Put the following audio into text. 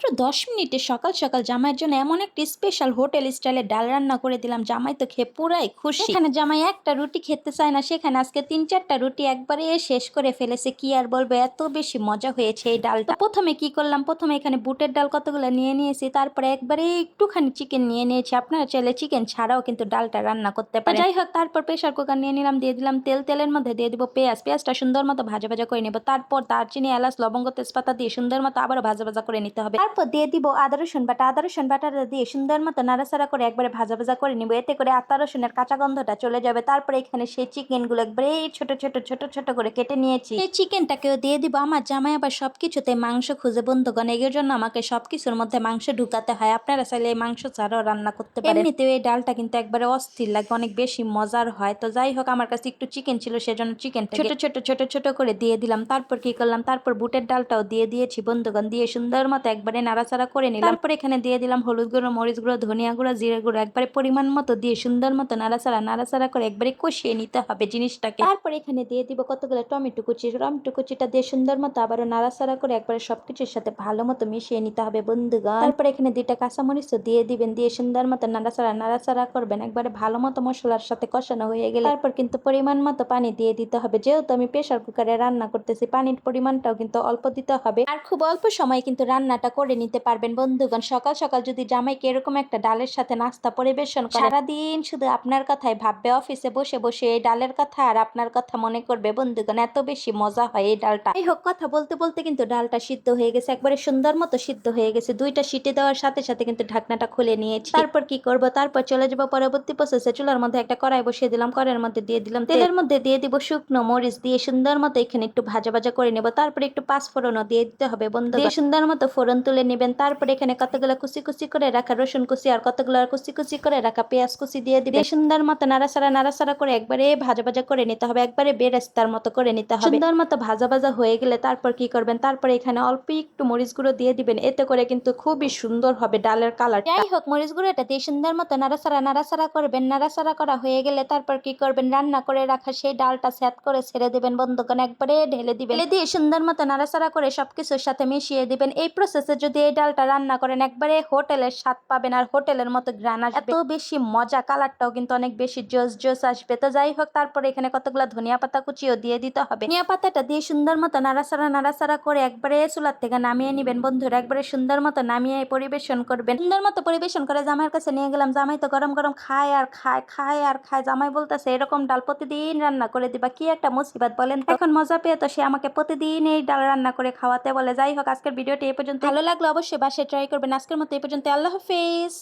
মাত্র দশ মিনিটে সকাল সকাল জামাইয়ের জন্য এমন একটি স্পেশাল হোটেল স্টাইলে ডাল রান্না করে দিলাম। জামাই তো খেয়ে পুরাই খুশি। এখানে জামাই একটা রুটি খেতে চায় না, সেখানে আজকে তিন চারটা রুটি একবারে শেষ করে ফেলেছে। কি আর বলব, এত বেশি মজা হয়েছে এই ডালটা। প্রথমে কি করলাম, প্রথমে এখানে বুটের ডাল কতগুলো নিয়ে নিয়েছি, তারপরে একবারে একটুখানি চিকেন নিয়ে নিয়েছি। আপনারা চাইলে চিকেন ছাড়াও কিন্তু ডালটা রান্না করতে পারে যাই হোক, তারপর প্রেশার কুকার নিয়ে নিলাম, দিয়ে দিলাম তেল। তেলের মধ্যে দিয়ে দিব পেঁয়াজ। পেঁয়াজটা সুন্দর মতো ভাজা ভাজা করে নেব। তারপর দারচিনি, এলাচ, লবঙ্গ, তেজপাতা দিয়ে সুন্দর মতো আবার ভাজা ভাজা করে নিতে হবে। তারপর দিয়ে দিব আদা রসুন বাটা। আদা রসুন বাটাটা দিয়ে সুন্দর মতো নাড়াচাড়া করে একবারে ভাজা ভাজা করে নিব। এতে করে আদা রসুনের কাঁচা গন্ধটা চলে যাবে। তারপরে এখানে সেই চিকেনগুলো একবারে ছোট ছোট ছোট ছোট করে কেটে নিয়েছি। এই চিকেনটাকেও দিয়ে দিব। আমার জামাই আবার সবকিছুতে মাংস খুঁজে বন্ধুগণ। এর জন্য আমাকে সবকিছুর মধ্যে মাংস ঢুকাতে হয়। আপনারা চাইলে এই মাংস ছাড়াও রান্না করতে পারেন। এমনিতেও এই ডালটা কিন্তু একবারে অস্থির লাগে। অনেক বেশি মজার হয়। তো যাই হোক, আমার কাছে একটু চিকেন ছিল, সেজন্য চিকেন ছোট ছোট ছোট ছোট করে দিয়ে দিলাম। তারপর কি করলাম? তারপর বুটের ডালটাও দিয়ে দিয়েছি বন্ধুগণ। দিয়ে সুন্দর মতো একবারে নাড়াচাড়া করে নিলাম। তারপর এখানে দিয়ে দিলাম হলুদ গুঁড়ো মরিচ গুঁড়ো ধনিয়া গুঁড়ো জিরে গুঁড়ো একবারে পরিমাণ মতো দিয়ে সুন্দর মতো নাড়াচাড়া নাড়াচাড়া করে একবারে কষিয়ে নিতে হবে জিনিসটাকে। তারপর এখানে দিয়ে দিব কতগুলো টমেটো কুচি। টমেটো কুচিটা দিয়ে সুন্দর মতো আবারও নাড়াচাড়া করে একবারে সবকিছুর সাথে ভালো মতো মিশিয়ে নিতে হবে বন্ধুগণ। তারপর এখানে দুইটা কাঁচামরিচ দিয়ে দিবেন দিয়ে সুন্দর মতো নাড়াচাড়া নাড়াচাড়া করবেন। একবারে ভালো মতো মশলার সাথে কষানো হয়ে গেলে তারপর কিন্তু পরিমাণ মতো পানি দিয়ে দিতে হবে। যেহেতু আমি প্রেশার কুকারে রান্না করতেছি পানির পরিমাণটাও কিন্তু অল্প দিতে হবে। আর খুব অল্প সময় কিন্তু রান্নাটা করে নিতে পারবেন। বন্ধুগণ, সকাল সকাল যদি জামাইকে এরকম একটা ডালের সাথে নাস্তা পরিবেশন করে। সারাদিন শুধু আপনার কথাই ভাববে, অফিসে বসে বসে এই ডালের কথা আর আপনার কথা মনে করবে। বন্ধুগণ, এত বেশি মজা হয় এই ডালটা। এই হোক, কথা বলতে বলতে কিন্তু ডালটা সিদ্ধ হয়ে গেছে। একবারে সুন্দর মতো সিদ্ধ হয়ে গেছে। দুইটা সিটি দেওয়ার সাথে সাথে কিন্তু ঢাকনাটা খুলে নিয়েছি। তারপর কি করব? তারপর চলে যাব পরবর্তী প্রসেসে চুলার মধ্যে একটা কড়াই বসিয়ে দিলাম। কড়াইয়ের মধ্যে দিয়ে দিলাম তেলের মধ্যে দিয়ে দিব শুকনো মরিচ। দিয়ে সুন্দর মতো এখানে একটু ভাজা ভাজা করে নেব। তারপরে একটু পাঁচ ফোড়নও দিয়ে দিতে হবে বন্ধু সুন্দর মতো ফোড়ন তুলে নেবেন। তারপরে এখানে কতগুলো কুচি কুচি করে রাখা রসুন কুচি আর কতগুলো কুচি কুচি করে রাখা পেঁয়াজ কুচি দিয়ে দিবে সুন্দর মতো নাড়াচাড়া নাড়াচাড়া করে একবারে ভাজা ভাজা করে নিতে হবে। একবারে বেরেস্তার মতো করে নিতে হবে। সুন্দর মতো ভাজা ভাজা হয়ে গেলে তারপর কি করবেন? তারপরে এখানে অল্প একটু মরিচ গুঁড়ো দিয়ে দিবেন। এতে করে কিন্তু খুবই সুন্দর হবে ডালের কালার যাই হোক মরিচ গুঁড়োটা দিয়ে সুন্দর মতো নাড়াচাড়া নাড়াচাড়া করবেন। নাড়াচাড়া করা হয়ে গেলে তারপর কি করবেন? রান্না করে রাখা সেই ডালটা সেট করে ছেড়ে দেবেন। বন্ধুগণ একবারে ঢেলে দিবেন। ঢেলে দিয়ে সুন্দর মতো নাড়াচাড়া করে সবকিছুর সাথে মিশিয়ে দিবেন। এই প্রসেসে যদি এই ডালটা রান্না করেন, একবারে হোটেলের স্বাদ পাবেন আর হোটেলের মতো গ্রান আসবে। এত বেশি মজা কালারটাও কিন্তু অনেক বেশি জোস জোস আসবে। তো যাই হোক, তারপরে এখানে কতগুলো ধনিয়া পাতা কুচিও দিয়ে দিতে হবে। ধনিয়া পাতাটা দিয়ে সুন্দর মতো নাড়াচাড়া নাড়াচাড়া করে একবারে চুলার থেকে নামিয়ে নিবেন। বন্ধুরা, একবারে সুন্দর মতো নামিয়ে পরিবেশন করবেন। সুন্দর মতো পরিবেশন করে জামাইয়ের কাছে নিয়ে গেলাম। জামাই তো গরম গরম খায় আর খায় খায় আর খায়। জামাই বলতেছে, এরকম ডাল প্রতিদিন রান্না করে দিবা। কি একটা মুসিবত বলেন? এখন মজা পেয়ে তো সে আমাকে প্রতিদিন এই ডাল রান্না করে খাওয়াতে বলে। যাই হোক, আজকের ভিডিওটি এই পর্যন্ত ভালো লাগল অবশ্যই বাসায় ট্রাই করবেন। আজকের মতো এই পর্যন্ত। আল্লাহ হাফেজ।